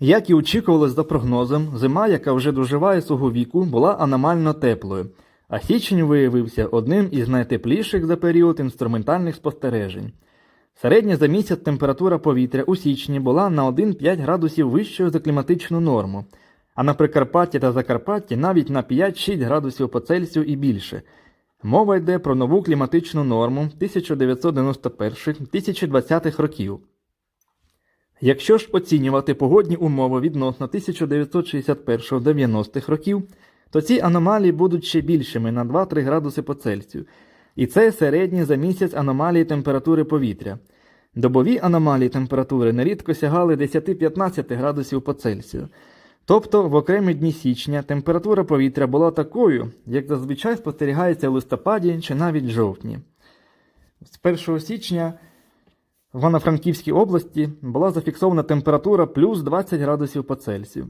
Як і очікувалось за прогнозом, зима, яка вже доживає свого віку, була аномально теплою, а січень виявився одним із найтепліших за період інструментальних спостережень. Середня за місяць температура повітря у січні була на 1-5 градусів вищою за кліматичну норму, а на Прикарпатті та Закарпатті навіть на 5-6 градусів по Цельсію і більше. Мова йде про нову кліматичну норму 1991-2020 років. Якщо ж оцінювати погодні умови відносно 1961-90-х років, то ці аномалії будуть ще більшими на 2-3 градуси по Цельсію. І це середні за місяць аномалії температури повітря. Добові аномалії температури нерідко сягали 10-15 градусів по Цельсію. Тобто в окремі дні січня температура повітря була такою, як зазвичай спостерігається в листопаді чи навіть жовтні. З 1 січня в Івано-Франківській області була зафіксована температура плюс 20 градусів по Цельсію.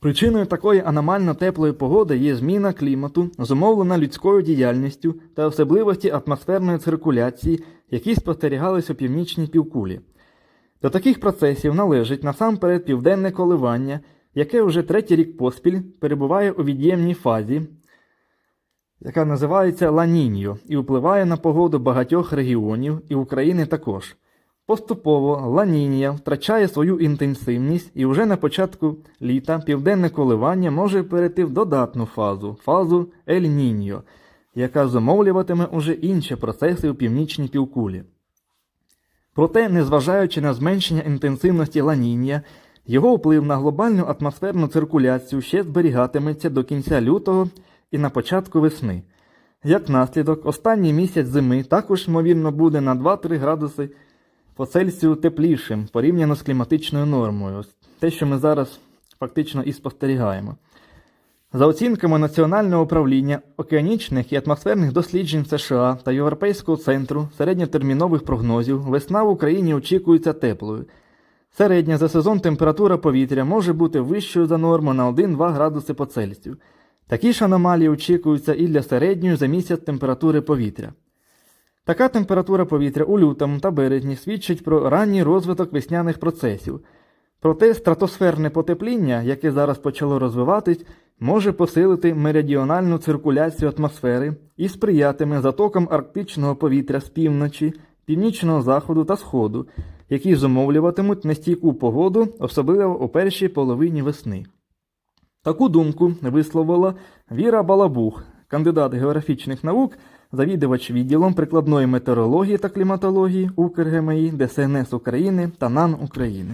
Причиною такої аномально теплої погоди є зміна клімату, зумовлена людською діяльністю та особливості атмосферної циркуляції, які спостерігались у північній півкулі. До таких процесів належить насамперед південне коливання, яке вже третій рік поспіль перебуває у від'ємній фазі, яка називається Ланіньо, і впливає на погоду багатьох регіонів і України також. Поступово Ланінія втрачає свою інтенсивність і вже на початку літа південне коливання може перейти в додатну фазу фазу Ель-Ніньо, яка зумовлюватиме уже інші процеси у північній півкулі. Проте, незважаючи на зменшення інтенсивності ланіння, його вплив на глобальну атмосферну циркуляцію ще зберігатиметься до кінця лютого і на початку весни. Як наслідок, останній місяць зими також, ймовірно, буде на 2-3 градуси по Цельсію теплішим порівняно з кліматичною нормою. Те, що ми зараз фактично і спостерігаємо. За оцінками Національного управління океанічних і атмосферних досліджень США та Європейського центру середньотермінових прогнозів, весна в Україні очікується теплою. Середня за сезон температура повітря може бути вищою за норму на 1-2 градуси по Цельсію. Такі ж аномалії очікуються і для середньої за місяць температури повітря. Така температура повітря у лютому та березні свідчить про ранній розвиток весняних процесів. Проте стратосферне потепління, яке зараз почало розвиватись, може посилити меридіональну циркуляцію атмосфери і сприятиме затокам арктичного повітря з півночі, північного заходу та сходу, які зумовлюватимуть нестійку погоду, особливо у першій половині весни. Таку думку висловила Віра Балабух, кандидат географічних наук, завідувач відділом прикладної метеорології та кліматології УКРГМІ, ДСНС України та НАН України.